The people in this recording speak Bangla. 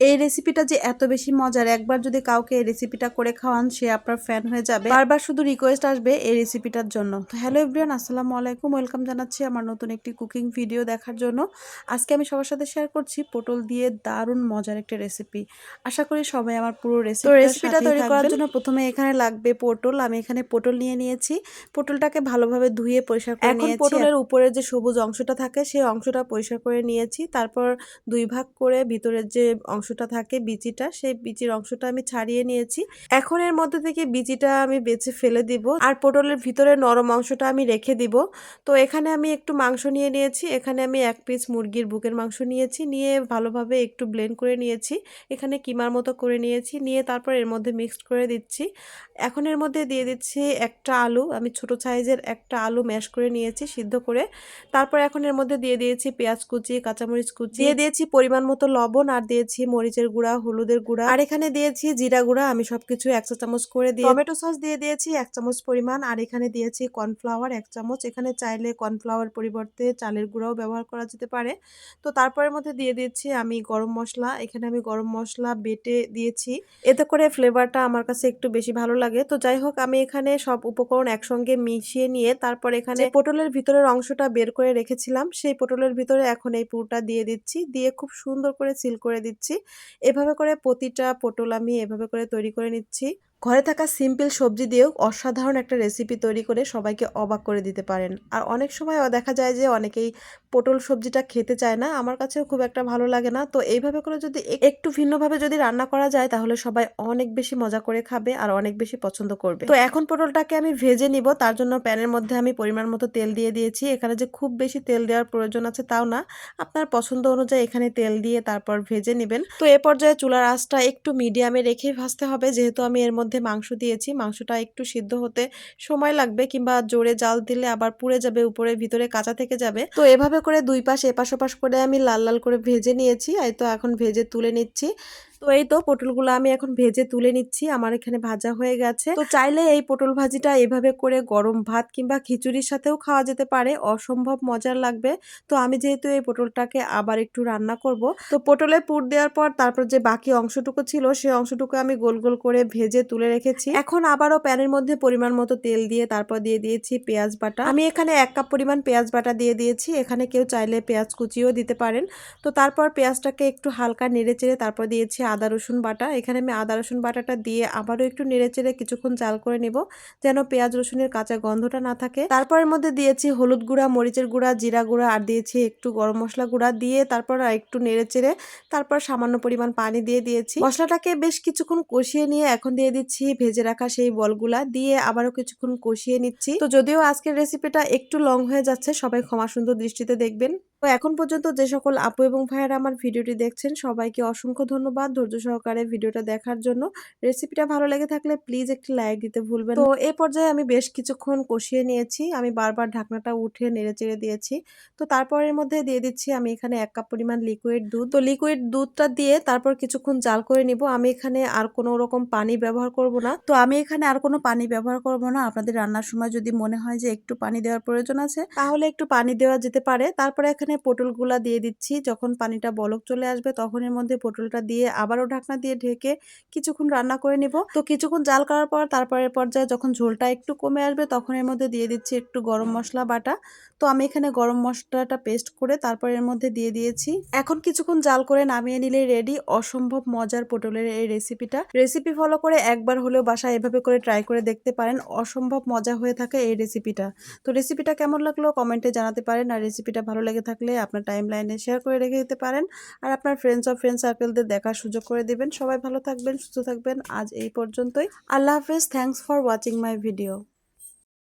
এই রেসিপিটা যে এত বেশি মজার একবার যদি কাউকে এই রেসিপিটা করে খাওয়ান সে আপনার ফ্যান হয়ে যাবে। বারবার শুধু রিকোয়েস্ট আসবে এই রেসিপিটার জন্য। তো হ্যালো এভরিওয়ান আসসালামু আলাইকুম। ওয়েলকাম জানাচ্ছি আমার নতুন একটি কুকিং ভিডিও দেখার জন্য। আজকে আমি সবার সাথে শেয়ার করছি পটল দিয়ে দারুণ মজার একটা রেসিপি আশা করি সবাই আমার পুরো রেসিপি তো রেসিপিটা তৈরি করার জন্য প্রথমে এখানে লাগবে পটল। আমি এখানে পটল নিয়ে নিয়েছি। পটলটাকে ভালোভাবে ধুয়ে পরিষ্কার করে নিয়েছি। পটলের উপরের যে সবুজ অংশটা থাকে সেই অংশটা পরিষ্কার করে নিয়েছি। তারপর দুই ভাগ করে ভিতরের যে অংশটা থাকে বিচিটা, সেই বিচির অংশটা আমি ছাড়িয়ে নিয়েছি। এখন এর মধ্যে থেকে বিচিটা আমি বেছে ফেলে দিব আর পটলের ভিতরে নরম অংশটা আমি রেখে দিব। তো এখানে আমি একটু মাংস নিয়ে নিয়েছি, এখানে আমি এক পিস মুরগির বুকের মাংস নিয়েছি, নিয়ে ভালোভাবে একটু ব্লেন্ড করে নিয়েছি, এখানে কিমার মতো করে নিয়েছি, নিয়ে তারপর এর মধ্যে মিক্সড করে দিচ্ছি। এখন এর মধ্যে দিয়ে দিচ্ছি একটা আলু, আমি ছোট সাইজের একটা আলু ম্যাশ করে নিয়েছি সিদ্ধ করে। তারপর এখন এর মধ্যে দিয়ে দিয়েছি পেঁয়াজ কুচি, কাঁচামরিচ কুচি, দিয়ে দিয়েছি পরিমাণ মতো লবণ আর দিয়েছি মরিচের গুঁড়া হলুদের গুঁড়া। আর এখানে দিয়েছি জিরা গুঁড়া আমি সবকিছু এক চামচ করে দিয়ে টমেটো সস দিয়ে দিয়েছি এক চামচ পরিমাণ আর এখানে দিয়েছি কর্নফ্লাওয়ার এক চামচ। এখানে চাইলে কর্নফ্লাওয়ার পরিবর্তে চালের গুঁড়াও ব্যবহার করা যেতে পারে। তো তারপরের মধ্যে দিয়ে দিয়েছি আমি গরম মশলা। এখানে আমি গরম মশলা বেটে দিয়েছি। এতে করে ফ্লেভারটা আমার কাছে একটু বেশি ভালো লাগে। তো যাই হোক আমি এখানে সব উপকরণ একসঙ্গে মিশিয়ে নিয়ে তারপর এখানে পটলের ভিতরের অংশটা বের করে রেখেছিলাম সেই পটলের ভিতরে এখন এই পুরটা দিয়ে দিচ্ছি। দিয়ে খুব সুন্দর করে সিল করে দিচ্ছি। এভাবে করে প্রতিটা পটল আমি এভাবে করে তৈরি করে নিচ্ছি। ঘরে থাকা সিম্পল সবজি দিয়েও অসাধারণ একটা রেসিপি তৈরি করে সবাইকে অবাক করে দিতে পারেন। আর অনেক সময় দেখা যায় যে অনেকেই পটল সবজিটা খেতে চায় না, আমার কাছেও খুব একটা ভালো লাগে না। তো এইভাবে করে যদি একটু ভিন্নভাবে যদি রান্না করা যায়, তাহলে সবাই অনেক বেশি মজা করে খাবে আর অনেক বেশি পছন্দ করবে। তো এখন পটলটাকে আমি ভেজে নিব। তার জন্য প্যানের মধ্যে আমি পরিমাণ মতো তেল দিয়ে দিয়েছি। এখানে যে খুব বেশি তেল দেওয়ার প্রয়োজন আছে তাও না। আপনার পছন্দ অনুযায়ী এখানে তেল দিয়ে তারপর ভেজে নেবেন। তো এ পর্যায়ে চুলার আঁচটা একটু মিডিয়ামে রেখেই ভাজতে হবে। যেহেতু আমি এর মধ্যে মাংস দিয়েছি। মাংসটা একটু সিদ্ধ হতে সময় লাগবে কিংবা জোরে জাল দিলে আবার পুড়ে যাবে উপরে ভিতরে কাঁচা থেকে যাবে। তো এভাবে করে দুই পাশ, এপাশ ওপাশ করে আমি লাল লাল করে ভেজে নিয়েছি। এই তো এখন ভেজে তুলে নিচ্ছি। তো এই তো পটলগুলো আমি এখন ভেজে তুলে নিচ্ছি। আমার এখানে ভাজা হয়ে গেছে। তো চাইলে এই পটল ভাজিটা এভাবে করে গরম ভাত কিংবা খিচুড়ির সাথেও খাওয়া যেতে পারে। অসম্ভব মজার লাগবে। তো আমি যেহেতু এই পটলটাকে আবার একটু রান্না করব। তো পটলে পুর দেওয়ার পর তারপর যে বাকি অংশটুকু ছিল সেই অংশটুকু আমি গোল গোল করে ভেজে তুলে রেখেছি। এখন আবারও প্যানের মধ্যে পরিমাণ মতো তেল দিয়ে তারপর দিয়ে দিয়েছি পেঁয়াজ বাটা। আমি এখানে এক কাপ পরিমাণ পেঁয়াজ বাটা দিয়ে দিয়েছি। এখানে কেউ চাইলে পেঁয়াজ কুচিও দিতে পারেন। তো তারপর পেঁয়াজটাকে একটু হালকা নেড়ে চেড়ে তারপর দিয়েছি আদা, রসুন বাটা। এখানে আমি আদা, রসুন বাটাটা দিয়ে আবারও একটু নেড়ে চেড়ে কিছুক্ষণ জাল করে নেব, যেন পেঁয়াজ, রসুনের কাঁচা গন্ধটা না থাকে। তারপরের মধ্যে দিয়েছি হলুদ গুঁড়া, মরিচের গুঁড়া, জিরা গুঁড়া, আর দিয়েছি একটু গরম মশলা গুঁড়া দিয়ে তারপর একটু নেড়ে চেড়ে তারপর সামান্য পরিমাণ পানি দিয়ে দিয়েছি। মশলাটাকে বেশ কিছুক্ষণ কষিয়ে নিয়ে এখন দিয়ে দিচ্ছি ভেজে রাখা সেই বলগুলা। দিয়ে আবারও কিছুক্ষণ কষিয়ে নিচ্ছি। তো যদিও আজকের রেসিপিটা একটু লং হয়ে যাচ্ছে, সবাই ক্ষমা সুন্দর দৃষ্টিতে দেখবেন। তো এখন পর্যন্ত যে সকল আপু এবং ভাইয়েরা আমার ভিডিওটি দেখছেন, সবাইকে অসংখ্য ধন্যবাদ ধৈর্য সহকারে ভিডিওটা দেখার জন্য। রেসিপিটা ভালো লেগে থাকলে প্লিজ একটি লাইক দিতে ভুলবেন তো এই পর্যায়ে আমি বেশ কিছুক্ষণ কষিয়ে নিয়েছি, আমি বারবার ঢাকনাটা উঠে নেড়ে চেড়ে দিয়েছি। তো তারপরের মধ্যে দিয়ে দিচ্ছি আমি এখানে এক কাপ পরিমাণ লিকুইড দুধ। তো লিকুইড দুধটা দিয়ে তারপর কিছুক্ষণ জাল করে নিব। আমি এখানে আর কোনো রকম পানি ব্যবহার করব না। তো আমি এখানে আর কোনো পানি ব্যবহার করব না। আপনাদের রান্নার সময় যদি মনে হয় যে একটু পানি দেওয়ার প্রয়োজন আছে, তাহলে একটু পানি দেওয়া যেতে পারে। তারপরে এখানে পটলগুলা দিয়ে দিচ্ছি। যখন পানিটা বলক চলে আসবে তখন এর মধ্যে পটলটা দিয়ে আবারও ঢাকনা দিয়ে ঢেকে কিছুক্ষণ রান্না করে নিব। তো কিছুক্ষণ জাল করার পর তারপরের পর্যায়ে যখন ঝোলটা একটু কমে আসবে তখন এর মধ্যে দিয়ে দিচ্ছি একটু গরম মশলা বাটা। তো আমি এখানে গরম মশলাটা পেস্ট করে তারপর এর মধ্যে দিয়ে দিয়েছি। এখন কিছুক্ষণ জাল করে নামিয়ে নিলে রেডি। অসম্ভব মজার পটলের এই রেসিপিটা। রেসিপি ফলো করে একবার হলেও বাসায় এভাবে করে ট্রাই করে দেখতে পারেন। অসম্ভব মজা হয়ে থাকে এই রেসিপিটা। তো রেসিপিটা কেমন লাগল কমেন্টে জানাতে পারেন। আর রেসিপিটা ভালো লেগে থাকলে আপনার টাইম লাইনে শেয়ার করে রেখে দিতে পারেন। আর আপনার ফ্রেন্ডস অফ ফ্রেন্ড সার্কেলদের দেখার সুযোগ করে দেবেন। সবাই ভালো থাকবেন, সুস্থ থাকবেন। আজ এই পর্যন্তই। আল্লাহ হাফেজ। Thanks for watching my video